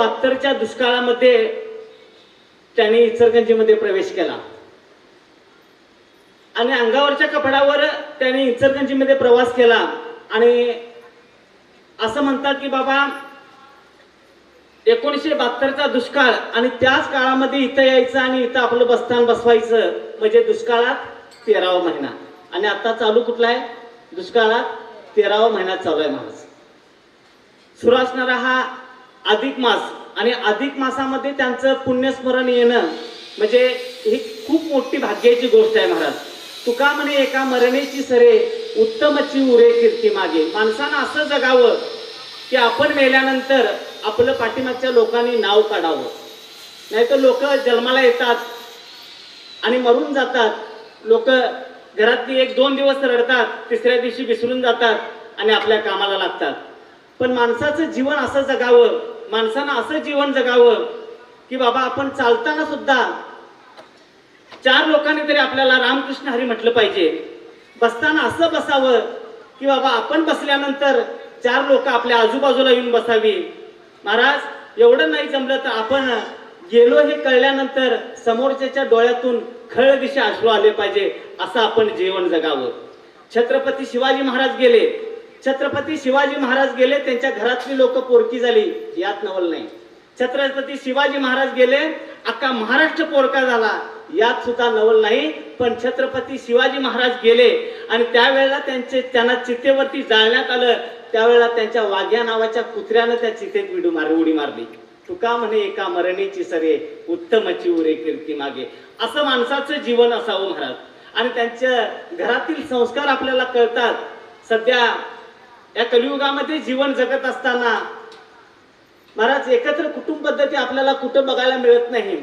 बहात्तरच्या दुष्काळामध्ये त्यांनी इचलकरंजीमध्ये प्रवेश केला. आणि अंगावरच्या कपड्यावर त्यांनी इचलकरंजीमध्ये प्रवास केला. आणि असं म्हणतात की बाबा एकोणीसशे बहात्तरचा दुष्काळ आणि त्याच काळामध्ये इथं यायचं आणि इथं आपलं बसस्थान बसवायचं म्हणजे दुष्काळात तेरावा महिना. आणि आता चालू कुठला आहे दुष्काळात तेरावा महिना चालू आहे महाराज. सुरू असणारा हा अधिक मास. आणि अधिक मासामध्ये त्यांचं पुण्यस्मरण येणं म्हणजे ही खूप मोठी भाग्याची गोष्ट आहे महाराज. तुका म्हणे एका मरणेची सरे उत्तमची उरे कीर्ती मागे. माणसानं असं जगावं की आपण मेल्यानंतर आपलं पाठीमागच्या लोकांनी नाव काढावं. नाहीतर लोक जन्माला येतात आणि मरून जातात. लोक घरातली एक दोन दिवस रडतात तिसऱ्या दिवशी विसरून जातात आणि आपल्या कामाला लागतात. पण माणसाचं जीवन असं जगावं माणसानं असं जीवन जगावं की बाबा आपण चालताना सुद्धा चार लोकांनी तरी आपल्याला रामकृष्ण हरी म्हटलं पाहिजे. बसताना असं बसावं की बाबा आपण बसल्यानंतर चार लोक आपल्या आजूबाजूला येऊन बसावी. महाराज एवढं नाही जमलं तर आपण गेलो हे कळल्यानंतर समोरच्याच्या डोळ्यातून खळ दिशा अश्रू आले पाहिजे असं आपण जीवन जगावं. छत्रपती शिवाजी महाराज गेले. छत्रपती शिवाजी महाराज गेले त्यांच्या घरातली लोक पोरकी झाली. यात नवल नाही. छत्रपती शिवाजी महाराज गेले अख्खा महाराष्ट्र पोरका झाला. यात सुद्धा नवल नाही पण छत्रपती शिवाजी महाराज गेले आणि त्यावेळेला त्यांचे त्यांना चितेवरती जाळण्यात आलं. त्यावेळेला त्यांच्या वाघ्या नावाच्या कुत्र्यानं त्या चितेत विडू मार उडी मारली. तुका म्हणे एका मरणीची सरे उत्तमची उरे कीर्ती मागे. असं माणसाचं जीवन असावं महाराज. आणि त्यांच्या घरातील संस्कार आपल्याला कळतात. सध्या या कलियुगामध्ये जीवन जगत असताना महाराज एकत्र कुटुंब पद्धती आपल्याला कुठं बघायला मिळत नाही.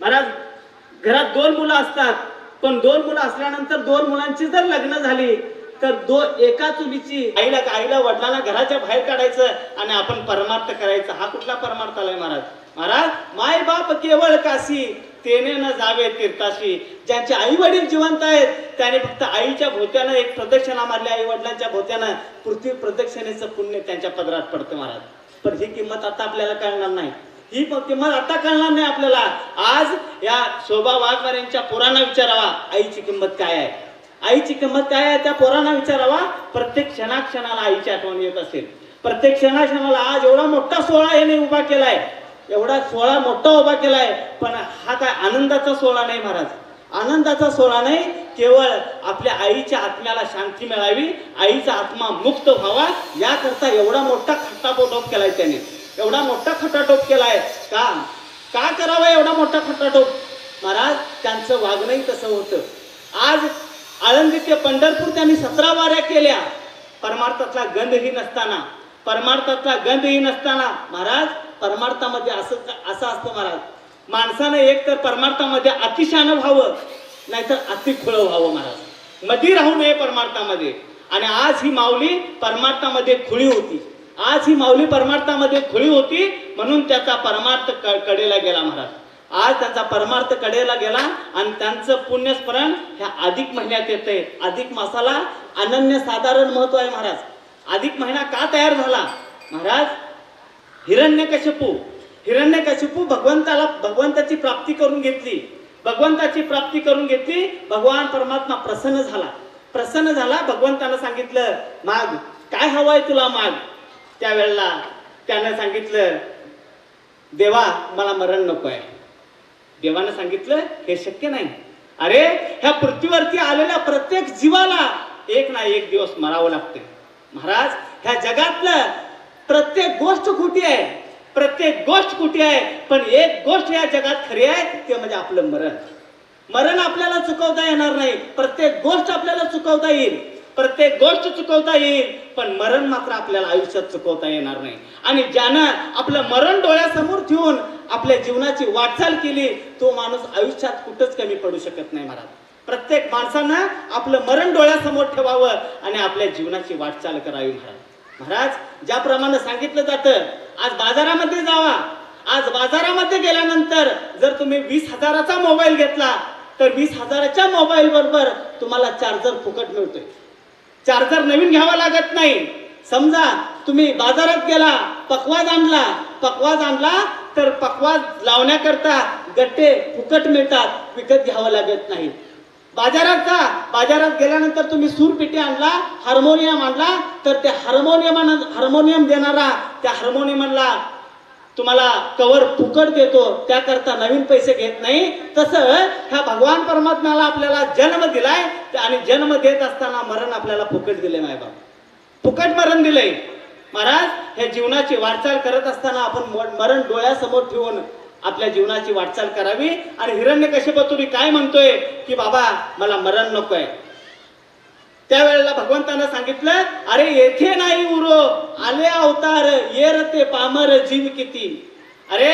महाराज घरात दोन मुलं असतात पण दोन मुलं असल्यानंतर दोन मुलांची जर लग्न झाली तर दो एका चुलीची आईला आईला वडिलांना घराच्या बाहेर काढायचं आणि आपण परमार्थ करायचा. हा कुठला परमार्थ आलाय महाराज? महाराज माय बाप केवळ काशी तेने न जावे तीर्थाशी. ज्यांचे आई वडील जिवंत आहेत त्याने फक्त आईच्या भोवत्यानं एक प्रदक्षिणा मारली आई वडिलांच्या भोवत्यानं पृथ्वी प्रदक्षिणेचं पुण्य त्यांच्या पदरात पडतं महाराज. पण ही किंमत आता आपल्याला कळणार नाही. ही किंमत आता कळणार नाही आपल्याला. आज या शोभा वाघमारे यांच्या पोरांना विचारावा आईची किंमत काय आहे? आईची किंमत काय आहे? त्या पोरांना विचारावा. प्रत्येक क्षणाक्षणाला आईची आठवण येत असेल. प्रत्येक क्षणाक्षणाला आज एवढा मोठा सोहळा याने उभा केलाय. एवढा सोहळा मोठा उभा केलाय पण हा काय आनंदाचा सोहळा नाही महाराज. आनंदाचा सोहळा नाही केवळ आपल्या आईच्या आत्म्याला शांती मिळावी आईचा आत्मा मुक्त व्हावा याकरता एवढा मोठा खट्टापोटोप केलाय त्याने. एवढा मोठा खटाटोप केलाय. का? का करावा एवढा मोठा खटाटोप? महाराज त्यांचं वागणंही तसं होतं. आज आळंदी ते पंढरपूर त्यांनी सतरा वाऱ्या केल्या. परमार्थातला गंधही नसताना. परमार्थातला गंधही नसताना महाराज परमार्थामध्ये असं असं असतं महाराज. माणसानं एक तर परमार्थामध्ये अतिशानं व्हावं नाहीतर अति खुळं व्हावं महाराज. मधी राहू नये परमार्थामध्ये. आणि आज ही माऊली परमार्थामध्ये खुळी होती. आज ही माऊली परमार्थामध्ये खुळी होती म्हणून त्याचा परमार्थ क- कडेला गेला महाराज. आज त्यांचा परमार्थ कडेला गेला आणि त्यांचं पुण्यस्मरण ह्या अधिक महिन्यात येते अधिक मासाला अनन्य साधारण महत्त्व आहे महाराज. अधिक महिना का तयार झाला? महाराज हिरण्यकशिपू. हिरण्यकशिपू भगवंताला भगवंताची प्राप्ती करून घेतली. भगवंताची प्राप्ती करून घेतली भगवान परमात्मा प्रसन्न झाला. प्रसन्न झाला भगवंतानं सांगितलं माग काय हवंय तुला माग? त्यावेळेला त्यानं सांगितलं देवा मला मरण नको आहे देवानं सांगितलं हे शक्य नाही. अरे ह्या पृथ्वीवरती आलेल्या प्रत्येक जीवाला एक ना एक दिवस मरावं लागते महाराज ह्या जगातलं प्रत्येक गोष्ट खोटी आहे. प्रत्येक गोष्ट खोटी आहे. पण एक गोष्ट या जगात खरी आहे ते म्हणजे आपलं मरण. मरण आपल्याला चुकवता येणार नाही. प्रत्येक गोष्ट आपल्याला चुकवता येईल. प्रत्येक गोष्ट चुकवता येईल पण मरण मात्र आपल्याला आयुष्यात चुकवता येणार नाही. आणि ज्यानं आपलं मरण डोळ्यासमोर ठेवून आपल्या जीवनाची वाटचाल केली तो माणूस आयुष्यात कुठंच कमी पडू शकत नाही महाराज. प्रत्येक माणसानं आपलं मरण डोळ्यासमोर ठेवावं आणि आपल्या जीवनाची वाटचाल करावी महाराज. महाराज ज्याप्रमाणे सांगितलं जातं आज बाजारामध्ये जावा. आज बाजारामध्ये गेल्यानंतर जर तुम्ही वीस हजाराचा मोबाईल घेतला तर वीस हजाराच्या मोबाईल बरोबर तुम्हाला चार्जर फुकट मिळतोय. चार्जर नवीन घ्यावा लागत नाही. समजा तुम्ही बाजारात गेला पकवाज आणला पकवाज आणला तर पकवाज लावण्याकरता गट्टे फुकट मिळतात विकत घ्यावं लागत नाही. बाजारात जा बाजारात गेल्यानंतर तुम्ही सूरपेटी आणला हार्मोनियम आणला तर त्या हार्मोनियम हार्मोनियम देणारा त्या हार्मोनियमला तुम्हाला कवर फुकट देतो. त्याकरता नवीन पैसे घेत नाही. तसं ह्या भगवान परमात्म्याला आपल्याला जन्म दिलाय आणि जन्म देत असताना मरण आपल्याला फुकट दिले बाबा फुकट मरण दिलंय. महाराज ह्या जीवनाची वाटचाल करत असताना आपण म- मरण डोळ्यासमोर ठेवून आपल्या जीवनाची वाटचाल करावी आणि हिरण्य कश्यपतुरी काय म्हणतोय की बाबा मला मरण नकोय. त्यावेळेला भगवंतानं सांगितलं अरे येथे नाही उरो आले अवतार येर ते पामर जीव किती. अरे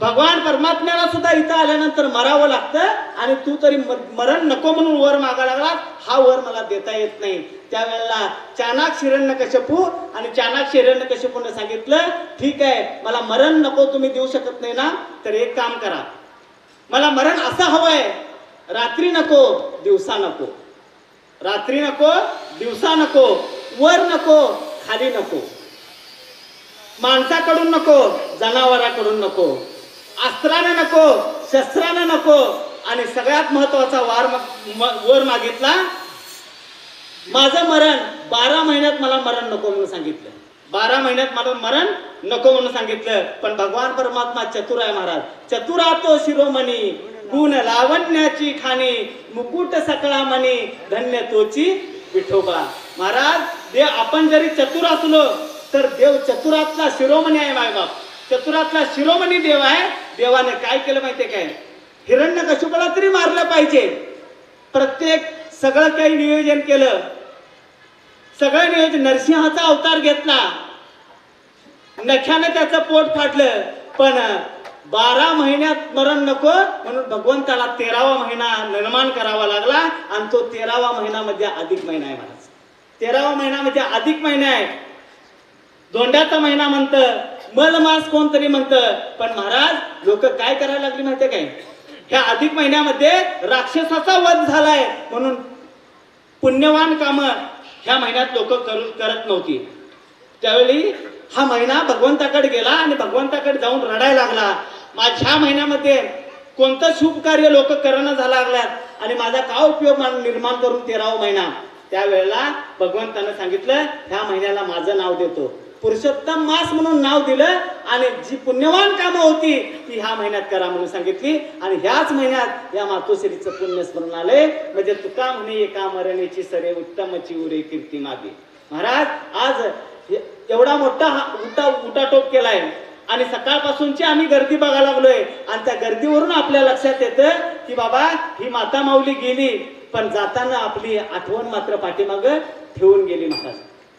भगवान परमात्म्याला सुद्धा इथं आल्यानंतर मरावं लागतं आणि तू तरी म- मरण नको म्हणून वर मागा लागला हा वर मला देता येत नाही. त्यावेळेला चाणाक शिरण्य कशपू आणि चाणाक शिरण्य कशपूने सांगितलं ठीक आहे मला मरण नको तुम्ही देऊ शकत नाही ना? तर एक काम करा. मला मरण असं हवंय रात्री नको दिवसा नको. रात्री नको दिवसा नको वर नको खाली नको. माणसाकडून नको जनावराकडून नको. अस्त्राने नको शस्त्राने नको. आणि सगळ्यात महत्त्वाचा वार वर मागितला माझं मरण बारा महिन्यात मला मरण नको म्हणून सांगितलं. बारा महिन्यात मला मरण नको म्हणून सांगितलं. पण भगवान परमात्मा चतुर आहे महाराज. चतुरा तो शिरोमणी गुण लावण्याची खाणी मुकुट सकळा मणी धन्य तोची विठोबा. महाराज देव आपण जरी चतुर असलो तर देव चतुरातला शिरोमणी आहे मायबाप. चतुरातला शिरोमणी देव आहे. देवाने काय केलं माहितीये काय? हिरण्य कशुपाला तरी मारलं पाहिजे. प्रत्येक सगळं काही नियोजन केलं. सगळं नियोजन नरसिंहाचा अवतार घेतला. नख्यानं त्याचं पोट फाटलं. पण बारा महिन्यात मरण नको म्हणून भगवंताला तेरावा महिना निर्माण करावा लागला आणि तो तेरावा महिन्यामध्ये अधिक महिना आहे महाराज. तेरावा महिन्यामध्ये अधिक महिना आहे दोंड्याचा महिना म्हणतं. मल मास कोणतरी म्हणतं. पण महाराज लोक काय करायला लागली माहितीये काय? ह्या अधिक महिन्यामध्ये राक्षसाचा वध झालाय म्हणून पुण्यवान काम ह्या महिन्यात लोक करू करत नव्हती. त्यावेळी हा महिना भगवंताकडे गेला आणि भगवंताकडे जाऊन रडायला लागला. माझ्या महिन्यामध्ये कोणतं शुभ कार्य लोक करणं झाला लागल्यात आणि माझा का उपयोग निर्माण करून तेरावा महिना? त्यावेळेला भगवंतानं सांगितलं ह्या महिन्याला माझं नाव देतो. पुरुषोत्तम मास म्हणून नाव दिलं आणि जी पुण्यवान कामं होती ती ह्या महिन्यात करा म्हणून सांगितली. आणि ह्याच महिन्यात या मातोश्रीचं पुण्य स्मरण आलंय. म्हणजे तुका म्हणे एका मरणेची सरे उत्तमची उरे कीर्ती मागे. महाराज आज एवढा मोठा हा उठा उठाटोप केलाय. आणि सकाळपासूनची आम्ही गर्दी बघायला लागलोय. आणि त्या गर्दीवरून आपल्या लक्षात येतं की बाबा ही माता माऊली गेली पण जाताना आपली आठवण मात्र पाठीमाग ठेवून गेली महाराज.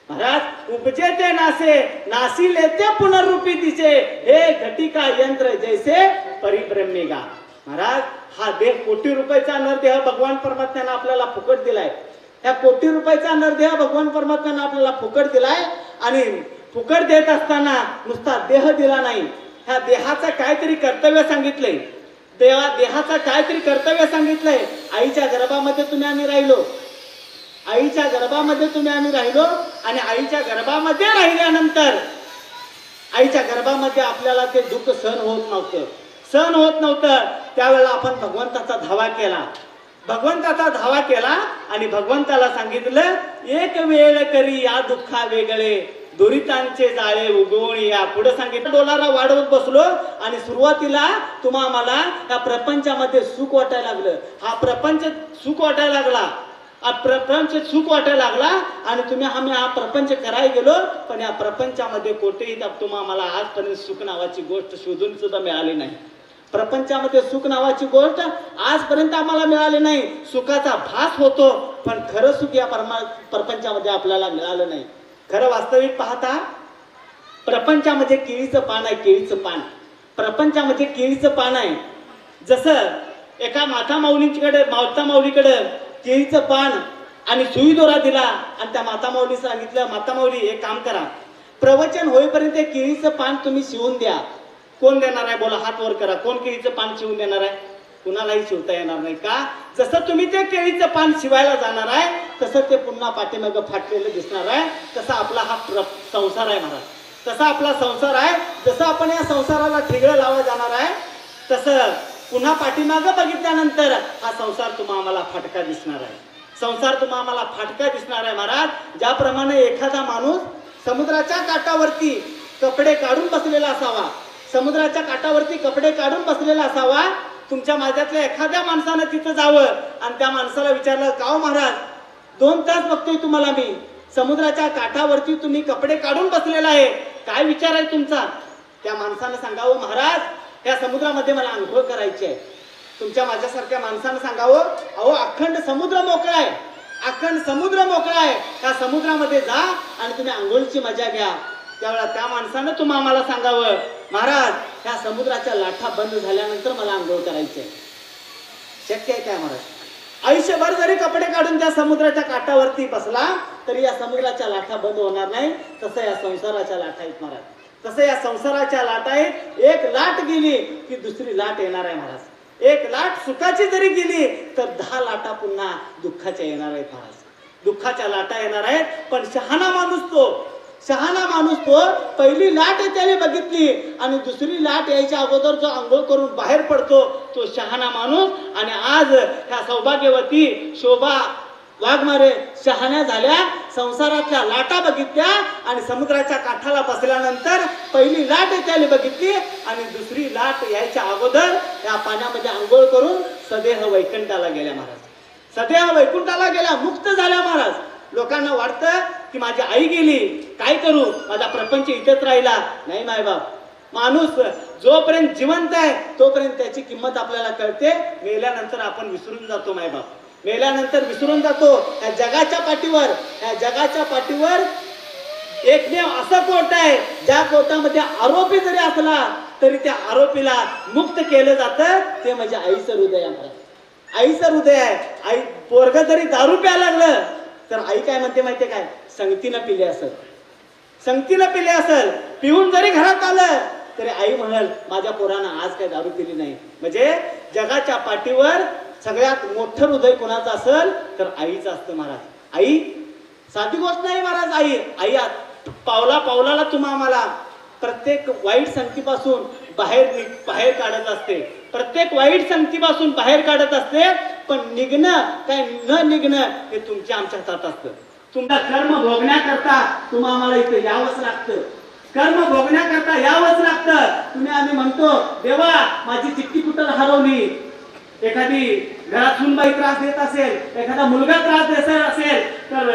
महाराज उपजेते नासे नासी लेते पुनर्रूपी तिचे. हे घटिका यंत्र जैसे परिभ्रमे महाराज हा देह कोटी रुपयाचा नरदेह भगवान परमात्म्यानं आपल्याला फुकट दिलाय. ह्या कोटी रुपयाचा नरदेह भगवान परमात्म्यानं आपल्याला फुकट दिलाय आणि फुकट देत असताना नुसता देह दिला नाही. ह्या देहाचं काहीतरी कर्तव्य सांगितलंय. देवा देहाचा काहीतरी कर्तव्य सांगितलंय. आईच्या गर्भामध्ये तुम्ही आम्ही राहिलो. आईच्या गर्भामध्ये तुम्ही आम्ही राहिलो आणि आईच्या गर्भामध्ये राहिल्यानंतर आईच्या गर्भामध्ये आपल्याला ते दुःख सहन होत नव्हतं. सहन होत नव्हतं. त्यावेळेला आपण भगवंताचा धावा केला. भगवंताचा धावा केला आणि भगवंताला सांगितलं एक वेळ करी या दुःखा वेगळे. दुरितांचे जाळे उगवून या. पुढे सांगितलं डोलारा वाढवत बसलो आणि सुरुवातीला तुम्हा मला या प्रपंचामध्ये सुख वाटायला लागलं. हा प्रपंच सुख वाटायला लागला. प्रपंच सुख वाटायला लागला आणि तुम्ही आम्ही हा प्रपंच करायला गेलो पण या प्रपंचामध्ये कोठेही तुम्हा मला आजपर्यंत सुख नावाची गोष्ट शोधून सुद्धा मिळाली नाही. प्रपंचामध्ये सुख नावाची गोष्ट आजपर्यंत आम्हाला मिळाली नाही. सुखाचा भास होतो पण खरं सुख या परमा प्रपंचामध्ये आपल्याला मिळालं नाही. खरं वास्तविक पाहता प्रपंचामध्ये केळीचं पान आहे केळीचं पान. प्रपंचामध्ये केळीचं पान आहे. जसं एका माता माऊलींकडे माता माऊलीकडे केळीचं पान आणि सुई दोरा दिला आणि त्या मातामाऊली सांगितलं मातामाऊली एक काम करा. प्रवचन होईपर्यंत केळीचं पान तुम्ही शिवून द्या. कोण देणार आहे? बोला हात वर करा. कोण केळीचं पान शिवून देणार आहे? कुणालाही शिवता येणार नाही. का? जसं तुम्ही ते केळीचं पान शिवायला जाणार आहे तसं ते पुन्हा पाठीमागं फाटलेलं दिसणार आहे. तसा आपला हा प्र संसार आहे महाराज. तसा आपला संसार आहे. जसं आपण या संसाराला ठिगळं लावा जाणार आहे तसं पुन्हा पाठीमागं बघितल्यानंतर हा संसार तुम्हा आम्हाला फाटका दिसणार आहे. संसार तुम्हा आम्हाला फाटका दिसणार आहे महाराज. ज्याप्रमाणे एखादा माणूस समुद्राच्या काठावरती कपडे काढून बसलेला असावा समुद्राच्या काठावरती कपडे काढून बसलेला असावा तुमच्या माझ्यातल्या एखाद्या माणसानं तिथं जावं आणि त्या माणसाला विचारलं का हो महाराज दोन तास बघतोय तुम्हाला मी. समुद्राच्या काठावरती तुम्ही कपडे काढून बसलेला आहे. काय विचार आहे तुमचा? त्या माणसानं सांगावं महाराज त्या समुद्रामध्ये मला आंघोळ करायची आहे तुमच्या माझ्यासारख्या माणसानं सांगावं अहो अखंड समुद्र मोकळा आहे. अखंड समुद्र मोकळा आहे. त्या समुद्रामध्ये जा आणि तुम्ही आंघोळची मजा घ्या. त्यावेळेला त्या माणसानं तुम्ही आम्हाला सांगावं महाराज ह्या समुद्राच्या लाठा बंद झाल्यानंतर मला आंघोळ करायची आहे शक्य आहे काय महाराज? आयुष्यभर जरी कपडे काढून त्या समुद्राच्या काठावरती बसला तरी या समुद्राच्या लाठा बंद होणार नाही. तसं या संसाराच्या लाटा आहेत महाराज. तसं या संसाराच्या लाटा आहेत एक लाट गेली की दुसरी लाट येणार आहे महाराज. एक लाट सुखाची जरी गेली तर दहा लाटा पुन्हा दुःखाच्या येणार आहेत महाराज. दुःखाच्या लाटा येणार आहेत पण शहाणा माणूस तो. शहाणा माणूस तो. पहिली लाट त्याने बघितली आणि दुसरी लाट यायच्या अगोदर जो आंघोळ करून बाहेर पडतो तो शहाणा माणूस. आणि आज ह्या सौभाग्यवती शोभा वाघमारे शहाण्या झाल्या. संसारातल्या लाटा बघितल्या आणि समुद्राच्या काठाला बसल्यानंतर पहिली लाट त्याने बघितली आणि दुसरी लाट यायच्या अगोदर या पाण्यामध्ये आंघोळ करून सदेह वैकुंठाला गेल्या महाराज. सदेह वैकुंठाला गेल्या मुक्त झाल्या महाराज. लोकांना वाटतं की माझी आई गेली काय करू? माझा प्रपंच इथेच राहिला. नाही मायबाप माणूस जोपर्यंत जिवंत आहे तोपर्यंत त्याची किंमत आपल्याला कळते. मेल्यानंतर आपण विसरून जातो मायबाप मेल्यानंतर विसरून जातो. या जगाच्या पाठीवर या जगाच्या पाठीवर एकमेव असं कोर्ट आहे ज्या कोर्टामध्ये आरोपी जरी असला तरी त्या आरोपीला मुक्त केलं जातं. ते म्हणजे आईचं हृदय आम्हाला. आईचं हृदय आहे. आई पोरग जरी दारू प्यायला लागलं तर आई काय म्हणते माहितीये काय? संगतीनं पिले असत संगतीनं पिले असेल. पिऊन जरी घरात आलं तरी आई म्हणाल माझ्या पोरानं आज काय दारू पिली नाही. म्हणजे जगाच्या पाठीवर सगळ्यात मोठं हृदय कोणाचं असेल तर आईचं असतं महाराज. आई साधी गोष्ट नाही महाराज आई. आई पावला पावलाला तुम्हा आम्हाला. प्रत्येक वाईट संगतीपासून बाहेर निघ बाहेर काढत असते. प्रत्येक वाईट संगतीपासून बाहेर काढत असते पण निघणं काय न निघणं हे तुमच्या आमच्या हातात असतं. तुमचा कर्म भोगण्याकरता तुम्हा आम्हाला इथं यावंच लागतं. कर्म भोगण्याकरता यावंच लागतं. तुम्ही आम्ही म्हणतो देवा माझी चिठ्ठी कुठं हरवली? एखादी घरात सुनबाई त्रास देत असेल एखादा मुलगा त्रास देत असेल तर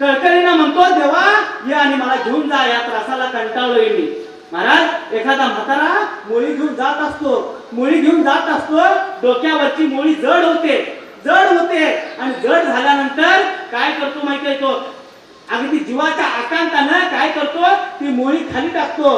कळकळीनं म्हणतो देवा ये आणि मला घेऊन जा या त्रासाला कंटाळलोय मी. महाराज एखादा म्हातारा मोळी घेऊन जात असतो मोळी घेऊन जात असतो डोक्यावरची मोळी जड होते जड होते आणि जड झाल्यानंतर काय करतो माहितीये तो? अगदी जीवाच्या आकांतानं काय करतो? ती मोळी खाली टाकतो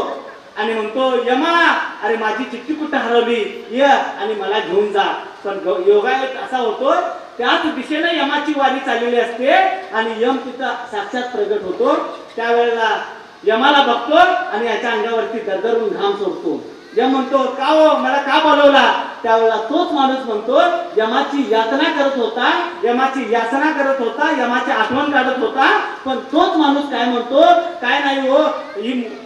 आणि म्हणतो यमा अरे माझी चिठ्ठी कुठं हरवली? य आणि मला घेऊन जा. पण ग- योगायोग असा होतो त्याच दिशेने यमाची वारी चाललेली असते आणि यम तिथं साक्षात प्रगट होतो. त्यावेळेला यमाला बघतो आणि याच्या अंगावरती दरदरून घाम सोडतो. यम म्हणतो का हो? मला का बोलवला? त्यावेळेला तोच माणूस म्हणतो यमाची यातना करत होता यमाची याचना करत होता यमाची आठवण काढत होता. पण तोच माणूस काय म्हणतो काय नाही हो ही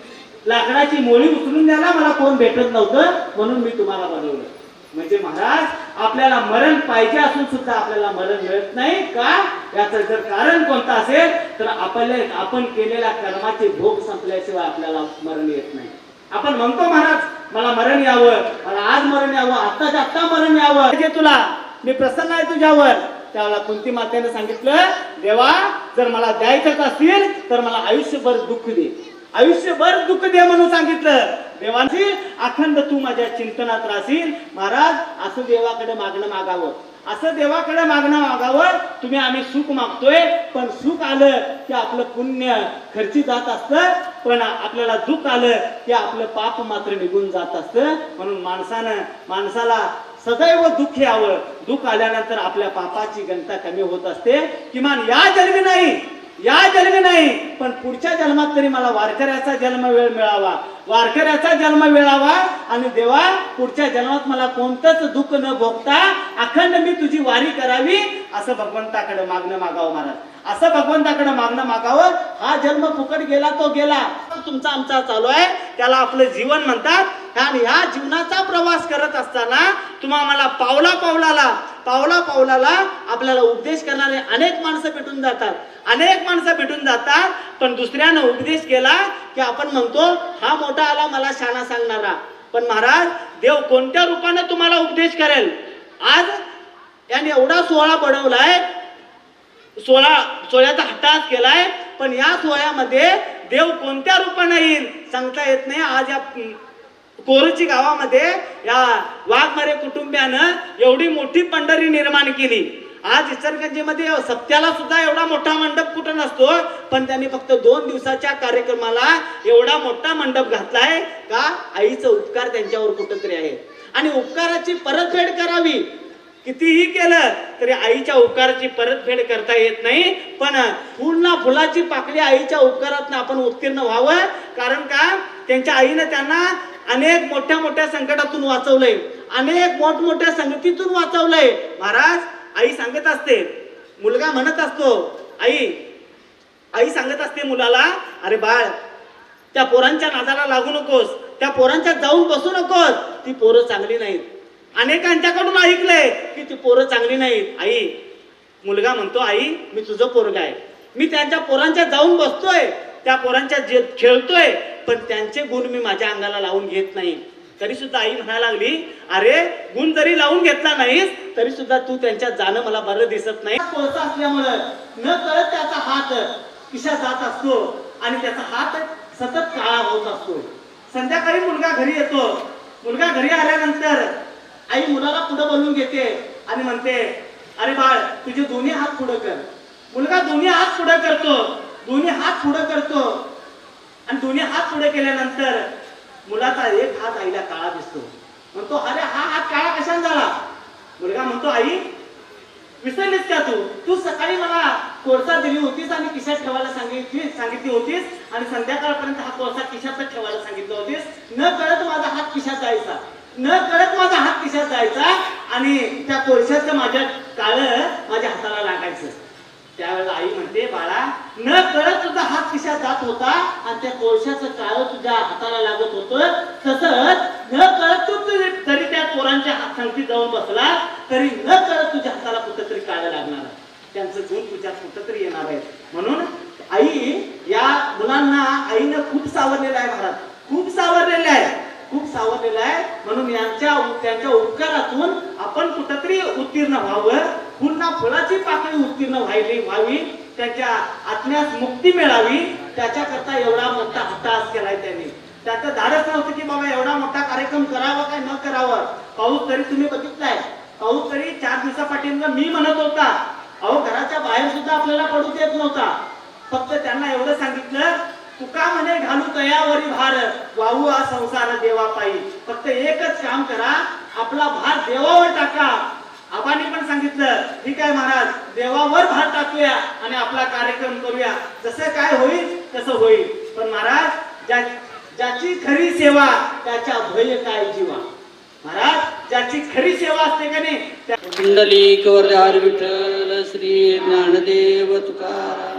लाकडाची मोळी उचलून द्यायला मला कोण भेटत नव्हतं म्हणून मी तुम्हाला बनवलं म्हणजे महाराज आपल्याला मरण पाहिजे असून सुद्धा आपल्याला मरण मिळत नाही का? याचं जर कारण कोणतं असेल तर आपल्या आपण केलेल्या कर्माचे भोग संपल्याशिवाय आपल्याला मरण येत नाही. आपण म्हणतो महाराज मला मरण यावं मला आज मरण यावं आत्ताच्या आत्ता मरण यावं. जे तुला. मी प्रसन्न आहे तुझ्यावर. त्यावेळेला कुंती मातेने सांगितलं देवा जर मला द्यायचंच असतील तर मला आयुष्यभर दुःख दे. आयुष्यभर दुःख दे म्हणून सांगितलं. देवांशी अखंड तू माझ्या चिंतनात राहशील. महाराज असं देवाकडे मागणं मागावं. असं देवाकडे मागणं मागावं. तुम्ही आम्ही सुख मागतोय. पण सुख आलं की आपलं पुण्य खर्ची जात असतं. पण आपल्याला दुःख आलं की आपलं पाप मात्र निघून जात असतं. म्हणून माणसानं माणसाला सदैव दुःख यावं. दुःख आल्यानंतर आपल्या पापाची गणता कमी होत असते. किमान या जन्मी नाही या जन्मी नाही पण पुढच्या जन्मात तरी मला वारकऱ्याचा जन्म वेळ मिळावा. वारकऱ्याचा जन्म मिळावा आणि देवा पुढच्या जन्मात मला कोणतंच दुःख न भोगता अखंड मी तुझी वारी करावी असं भगवंताकडे मागणं मागावं महाराज. असं भगवंताकडे मागणं मागावं. हा जन्म फुकट गेला तो गेला. तुमचा आमचा चालू आहे. त्याला आपलं जीवन म्हणतात. आणि ह्या जीवनाचा प्रवास करत असताना तुम्हा मला पावला पावलाला पावला पावलाला आपल्याला उपदेश करणारे अनेक माणसं भेटून जातात. अनेक माणसं भेटून जातात पण दुसऱ्यानं उपदेश केला की आपण म्हणतो हा मोठा आला मला शाणा सांगणारा. पण महाराज देव कोणत्या रूपानं तुम्हाला उपदेश करेल? आज याने एवढा सोहळा बनवलाय सोळा सोहळ्याचा हट्टास केलाय पण या सोहळ्यामध्ये देव कोणत्या रूपाने येईल? सांगता येत नाही. आज या कोरची गावामध्ये या वाघमारे कुटुंबियानं एवढी मोठी पंढरी निर्माण केली. आज इचलकरंजीमध्ये सत्याला सुद्धा एवढा मोठा मंडप कुठं नसतो पण त्यांनी फक्त दोन दिवसाच्या कार्यक्रमाला एवढा मोठा मंडप घातलाय का आईचा उपकार त्यांच्यावर कुठंतरी आहे. आणि उपकाराची परतफेड करावी. कितीही केलं तरी आईच्या उपकाराची परतफेड करता येत नाही पण पूर्ण फुलाची पाकळी आईच्या उपकारातनं आपण उत्तीर्ण व्हावं. कारण का? त्यांच्या आईनं त्यांना अनेक मोठ्या मोठ्या संकटातून वाचवलंय. अनेक मोठमोठ्या संगतीतून वाचवलंय. महाराज आई सांगत असते मुलगा म्हणत असतो आई आई सांगत असते मुलाला अरे बाळ त्या पोरांच्या नादाला लागू नकोस त्या पोरांच्या जाऊन बसू नकोस ती पोरं चांगली नाहीत. अनेकांच्याकडून ऐकलंय की ती पोरं चांगली नाहीत. आई मुलगा म्हणतो आई मी तुझं पोरग आहे. मी त्यांच्या पोरांच्या जाऊन बसतोय त्या पोरांच्या जे खेळतोय पण त्यांचे गुण मी माझ्या अंगाला लावून घेत नाही. तरी सुद्धा आई म्हणायला लागली अरे गुण जरी लावून घेतला नाहीस तरी सुद्धा तू त्यांच्या जाणं मला बरं दिसत नाही. कोळसा असल्यामुळं न कळत त्याचा हात किशा जात असतो आणि त्याचा हात सतत काळा होत असतो. संध्याकाळी मुलगा घरी येतो. मुलगा घरी आल्यानंतर आई मुलाला पुढे बोलून घेते आणि म्हणते अरे बाळ तुझे दोन्ही हात पुढं कर. मुलगा दोन्ही हात पुढं करतो दोन्ही हात पुढं करतो. आणि दोन्ही हात पुढे केल्यानंतर मुलाचा एक हात आईला काळा दिसतो. म्हणतो अरे हा हात काळा कशाने झाला? मुलगा म्हणतो आई विसरलीस का तू? तू सकाळी मला कोळसा दिली होतीस आणि किशात ठेवायला सांगितली सांगितली होतीस आणि संध्याकाळपर्यंत हा कोळसा किशातच ठेवायला सांगितलं होतीस. न कळत माझा हात खिशात जायचा. न कळत माझा हात खिशात जायचा आणि त्या कोळशाचं माझ्या काळ माझ्या हाताला लागायचं. त्यावेळेला आई म्हणते बाळा न कळत तुझा हात खिशात जात होता? आणि त्या कोळशाचं काळ तुझ्या हाताला लागत होतं. तसंच न कळत तू तरी त्या पोरांच्या हात संगतीत जाऊन बसला तरी न कळत तुझ्या हाताला कुठं तरी काळ लागणार त्यांचं गुण तुझ्या कुठं तरी येणार आहे. म्हणून आई या मुलांना आईनं खूप सावरलेलं आहे महाराज. खूप सावरलेलं आहे. खूप सावरलेलं आहे. म्हणून यांच्या त्यांच्या उपकारातून आपण कुठंतरी उत्तीर्ण व्हावं पुन्हा फुलाची पाकळी उत्तीर्ण व्हायली व्हावी त्याच्या आत्म्यास मुक्ती मिळावी त्याच्याकरता एवढा मोठा हताश केलाय त्यांनी. त्याचं धाडस नव्हतं की बाबा एवढा मोठा कार्यक्रम करावा काय न करावा. पाऊस तरी तुम्ही बघितलाय. पाऊस तरी चार दिवसापाठींग मी म्हणत होता. अहो घराच्या बाहेर सुद्धा आपल्याला पडू देत नव्हता. फक्त त्यांना एवढं सांगितलं तुका म्हणे घालू तयावरी भार वाहू हा संसार देवा पायी फक्त एकच काम करा आपला भार देवावर टाका. आबांनी पण सांगितलं ठीक आहे महाराज देवावर भार टाकूया आणि आपला कार्यक्रम करूया. जसं काय होईल तसं होईल. पण महाराज ज्या ज्याची खरी सेवा त्याच्या भय काय जीवा? महाराज ज्याची खरी सेवा असते का नाही त्या पुंडलिक विठ्ठल श्री ज्ञानदेव तुकाराम.